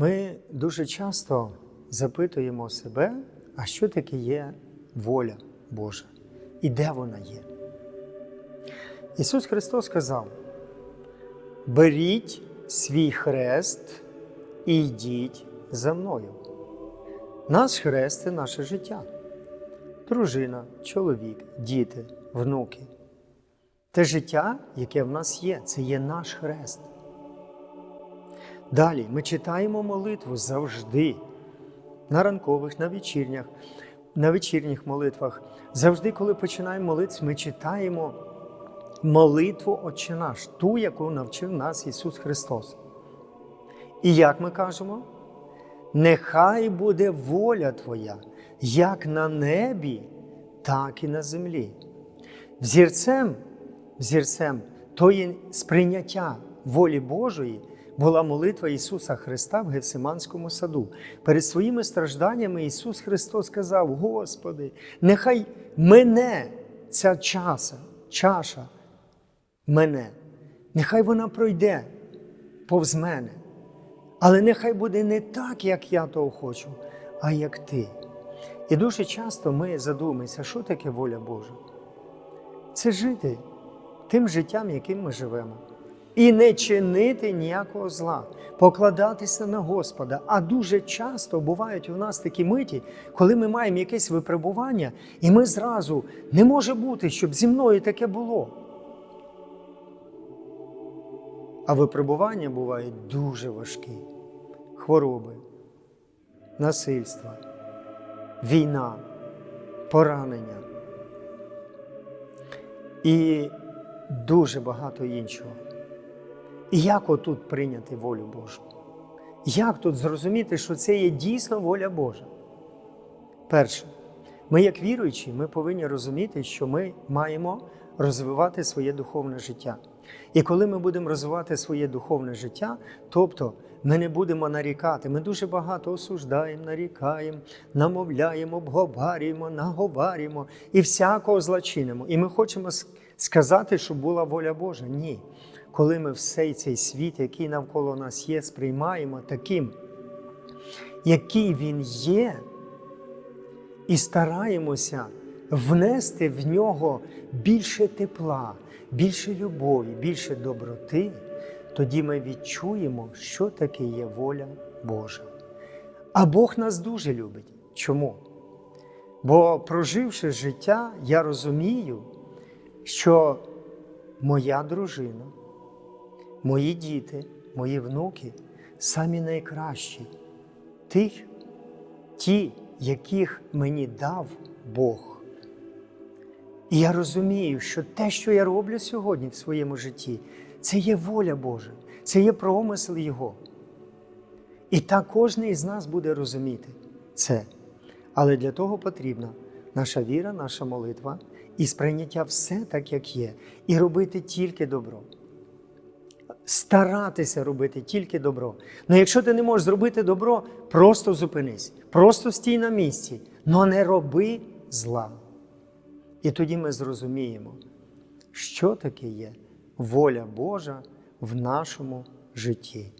Ми дуже часто запитуємо себе, а що таке є воля Божа і де вона є. Ісус Христос сказав: беріть свій хрест і йдіть за мною. Наш хрест це наше життя. Дружина, чоловік, діти, внуки. Те життя, яке в нас є, це є наш хрест. Далі ми читаємо молитву завжди, на ранкових, на вечірнях, на вечірніх молитвах. Завжди, коли починаємо молитися, ми читаємо молитву Отче наш, ту, яку навчив нас Ісус Христос. І як ми кажемо? Нехай буде воля Твоя, як на небі, так і на землі. Взірцем, взірцем тої сприйняття волі Божої була молитва Ісуса Христа в Гефсиманському саду. Перед своїми стражданнями Ісус Христос сказав: Господи, нехай мене ця часа, чаша, мене, нехай вона пройде повз мене. Але нехай буде не так, як я того хочу, а як ти. І дуже часто ми задумаємося, що таке воля Божа? Це жити тим життям, яким ми живемо. І не чинити ніякого зла, покладатися на Господа. А дуже часто бувають у нас такі миті, коли ми маємо якесь випробування, і ми зразу не може бути, щоб зі мною таке було. А випробування бувають дуже важкі. Хвороби, насильство, війна, поранення і дуже багато іншого. Як отут прийняти волю Божу? Як тут зрозуміти, що це є дійсно воля Божа? Перше, ми, як віруючі, ми повинні розуміти, що ми маємо розвивати своє духовне життя. І коли ми будемо розвивати своє духовне життя, тобто ми не будемо нарікати, ми дуже багато осуждаємо, нарікаємо, намовляємо, обговарюємо, наговарюємо і всякого злочинимо. І ми хочемо сказати, що була воля Божа. Ні. Коли ми всей цей світ, який навколо нас є, сприймаємо таким, який він є, і стараємося внести в нього більше тепла, більше любові, більше доброти, тоді ми відчуємо, що таке є воля Божа. А Бог нас дуже любить. Чому? Бо проживши життя, я розумію, що моя дружина, мої діти, мої внуки самі найкращі, тих, ті, яких мені дав Бог. І я розумію, що те, що я роблю сьогодні в своєму житті, це є воля Божа, це є промисел Його. І так кожен із нас буде розуміти це. Але для того потрібна наша віра, наша молитва і сприйняття все так, як є, і робити тільки добро. Старатися робити тільки добро. Ну якщо ти не можеш зробити добро, просто зупинись, просто стій на місці, але не роби зла. І тоді ми зрозуміємо, що таке є воля Божа в нашому житті.